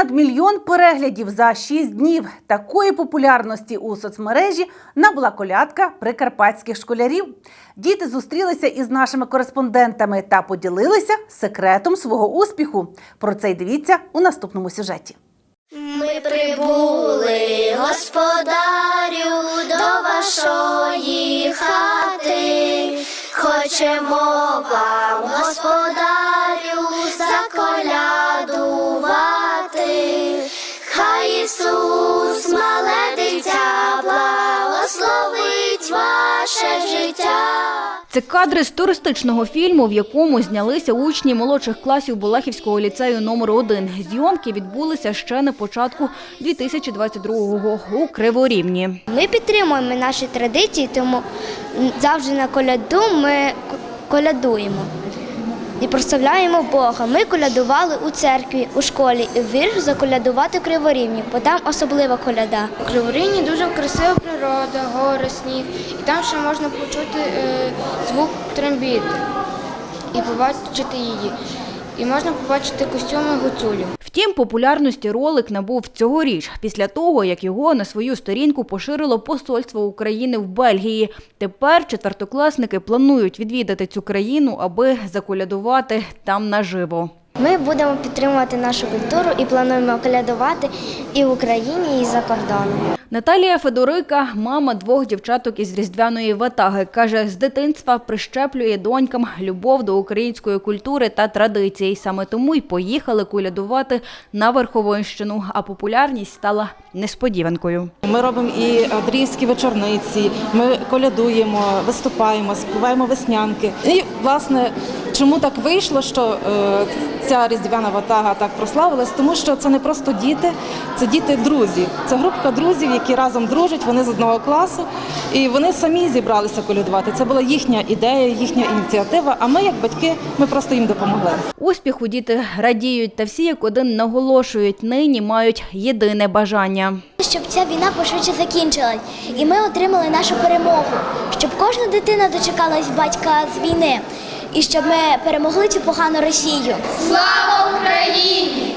Понад мільйон переглядів за 6 днів. Такої популярності у соцмережі набула колядка прикарпатських школярів. Діти зустрілися із нашими кореспондентами та поділилися секретом свого успіху. Про це й дивіться у наступному сюжеті. Ми прибули, господарю, до вашої хати. Хочемо вам, господарю, Це кадри з туристичного фільму, в якому знялися учні молодших класів Булахівського ліцею номер 1 Зйомки відбулися ще на початку 2022-го у Криворівні. Ми підтримуємо наші традиції, тому завжди на коляду ми колядуємо і прославляємо Бога. Ми колядували у церкві, у школі і вірш заколядувати Криворівні, бо там особлива коляда. У Криворівні дуже красива природа, гори, сніг, і там ще можна почути е, звук трембіти і побачити її. І можна побачити костюми гуцулів. Втім, популярності ролик набув цьогоріч, після того, як його на свою сторінку поширило посольство України в Бельгії. Тепер четвертокласники планують відвідати цю країну, аби заколядувати там наживо. Ми будемо підтримувати нашу культуру і плануємо колядувати і в Україні, і за кордоном. Наталія Федорика, мама двох дівчаток із різдвяної ватаги, каже, з дитинства прищеплює донькам любов до української культури та традицій. Саме тому й поїхали колядувати на Верховинщину, а популярність стала несподіванкою. Ми робимо і Андріївські вечорниці, ми колядуємо, виступаємо, співаємо веснянки. І власне, чому так вийшло, що е, ця різдвяна ватага так прославилась? Тому що це не просто діти, це діти друзі. Це групка друзів, які разом дружать, вони з одного класу, і вони самі зібралися колядувати. Це була їхня ідея, їхня ініціатива. А ми, як батьки, ми просто їм допомогли. Успіху діти радіють, та всі як один наголошують, нині мають єдине бажання. Щоб ця війна пошвидше закінчилась, і ми отримали нашу перемогу, щоб кожна дитина дочекалась батька з війни, і щоб ми перемогли цю погану Росію. Слава Україні!